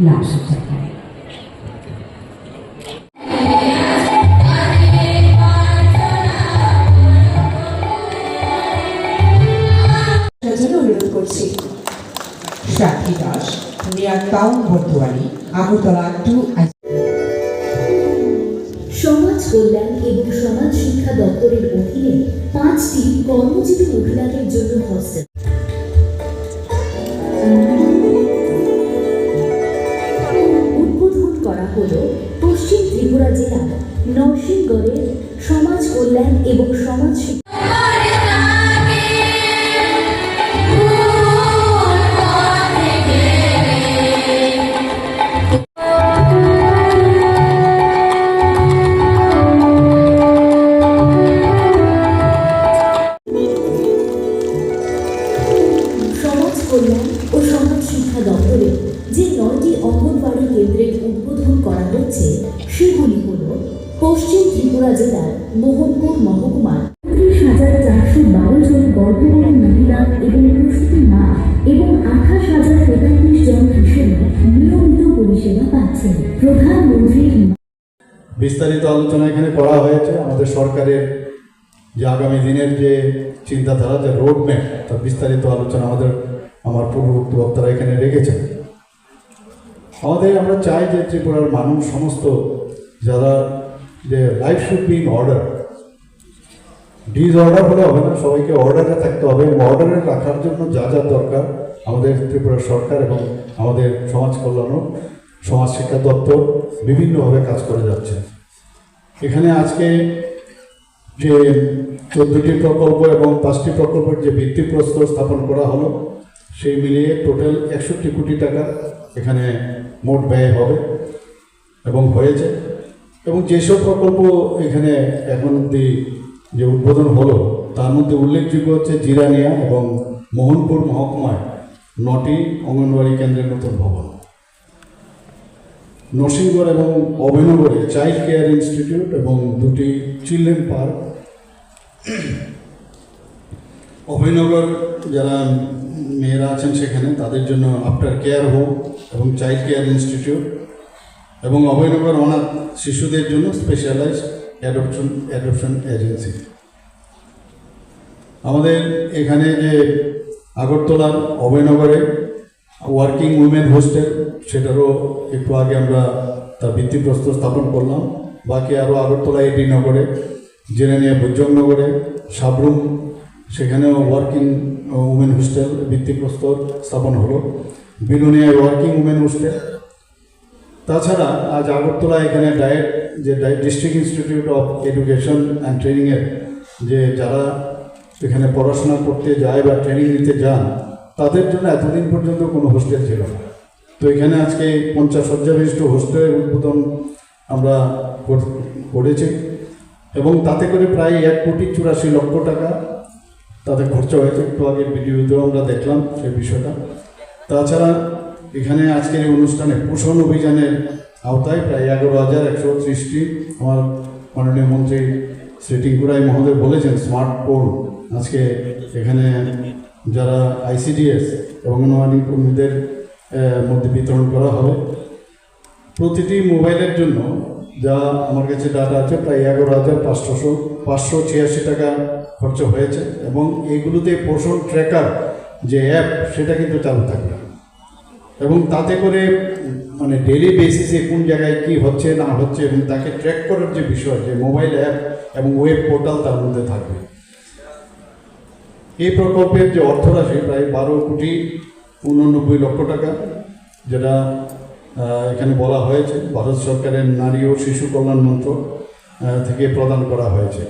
la società. জন্য অনুরোধ করছি সাক্ষী দাস নিয়ার টাউন বর্তমানী আগরতলা টু সমাজ কল্যাণ এবং সমাজ শিক্ষা দপ্তরের অধীনে পাঁচটি কর্মজীবী মহিলাদের জন্য হস্টেল ত্রিপুরা জেলার নরসিংগড়ের সমাজ কল্যাণ এবং সমাজ কল্যাণ ও সমাজ শিক্ষা দপ্তরে যে নয়টি অঙ্গনবাড়ি কেন্দ্রের উদ্বোধন করা হচ্ছে ত্রিপুরা জেলার মোহনপুর মহকুমার। হাজার চারশো বারো জন গর্ভবতী মহিলা এবং প্রসূতি মা এবং আঠাশ হাজার তেতাল্লিশ জন কিশোরী নিয়মিত পরিষেবা পাচ্ছেন। প্রধানমন্ত্রীর বিস্তারিত আলোচনা এখানে করা হয়েছে। আমাদের সরকারের যে আগামী দিনের যে চিন্তাধারা যে রোড ম্যাপ তার বিস্তারিত আলোচনা আমাদের আমার পূর্ববর্তী বক্তারা এখানে রেখেছেন। আমাদের আমরা চাই যে ত্রিপুরার মানুষ সমস্ত যারা যে life be in order disorder হলে হবে না, সবাইকে অর্ডারে থাকতে হবে। এবং অর্ডারে রাখার জন্য যা যা দরকার, আমাদের ত্রিপুরা সরকার এবং আমাদের সমাজ কল্যাণ, সমাজ শিক্ষা দপ্তর বিভিন্নভাবে কাজ করে যাচ্ছে। এখানে আজকে যে চোদ্দটি প্রকল্প এবং পাঁচটি প্রকল্পের যে ভিত্তিপ্রস্তর স্থাপন করা হলো, সেই মিলিয়ে টোটাল একষট্টি কোটি টাকা এখানে মোট ব্যয় হবে এবং হয়েছে। এবং যেসব প্রকল্প এখানে এখন অব্দি যে উদ্বোধন হলো, তার মধ্যে উল্লেখযোগ্য হচ্ছে জিরানিয়া এবং মোহনপুর মহকুমায় নটি অঙ্গনওয়াড়ি কেন্দ্রের নতুন ভবন। নরসিংগড় এবং অভিনগরে চাইল্ড কেয়ার ইনস্টিটিউট এবং দুটি চিলড্রেন পার্ক। অভিনগর যারা মেয়েরা আছেন সেখানে তাদের জন্য আফটার কেয়ার হোম এবং চাইল্ড কেয়ার ইনস্টিটিউট। এবং অভয়নগর অনাথ শিশুদের জন্য স্পেশালাইজড অ্যাডপশন অ্যাডপশন এজেন্সি আমাদের এখানে যে আগরতলার অভয়নগরে ওয়ার্কিং উইমেন হোস্টেল সেটারও একটু আগে আমরা তার ভিত্তিপ্রস্তর স্থাপন করলাম। বাকি আরও আগরতলা এডি নগরে জেরানিয়া বৈজংনগরে সাবরুম, সেখানেও ওয়ার্কিং উমেন হোস্টেল ভিত্তিপ্রস্তর স্থাপন হলো। বিলুনিয়ায় ওয়ার্কিং উমেন হোস্টেল তাছাড়া আজ আগরতলা এখানে ডায়েট, যে diet district institute of education and ট্রেনিংয়ের যে যারা এখানে পড়াশোনা করতে যায় বা ট্রেনিং নিতে যান, তাদের জন্য এতদিন পর্যন্ত কোনো হোস্টেল ছিল না। তো এখানে আজকে পঞ্চাশ শয্যা বিশিষ্ট হোস্টেলের উদ্বোধন আমরা করেছি এবং তাতে করে প্রায় এক কোটি চুরাশি লক্ষ টাকা তাতে খরচা হয়েছে। একটু আগে ভিডিওতেও আমরা দেখলাম সেই বিষয়টা। তাছাড়া এখানে আজকের এই অনুষ্ঠানে পোষণ অভিযানের আওতায় প্রায় এগারো হাজার একশো ত্রিশটি আমার মাননীয় মন্ত্রী শ্রী টিঙ্কুরাই মহোদয় বলেছেন স্মার্টফোন আজকে এখানে যারা আইসিডিএস এবং অঙ্গনওয়াড়ি কর্মীদের মধ্যে বিতরণ করা হবে। প্রতিটি মোবাইলের জন্য যা আমার কাছে ডাটা আছে, প্রায় এগারো হাজার পাঁচশোশো পাঁচশো ছিয়াশি টাকা খরচ হয়েছে এবং এইগুলোতে পোষণ ট্র্যাকার যে অ্যাপ সেটা কিন্তু চালু থাকবে। এবং তাতে করে মানে ডেলি বেসিসে কোন জায়গায় কি হচ্ছে, না হচ্ছে, এবং তাকে ট্র্যাক করার যে বিষয়, যে মোবাইল অ্যাপ এবং ওয়েব পোর্টাল তার মধ্যে থাকবে। এই প্রকল্পের যে অর্থরাশি, প্রায় বারো কোটি উননব্বই লক্ষ টাকা, যেটা এখানে বলা হয়েছে, ভারত সরকারের নারী ও শিশু কল্যাণ মন্ত্রক থেকে প্রদান করা হয়েছে।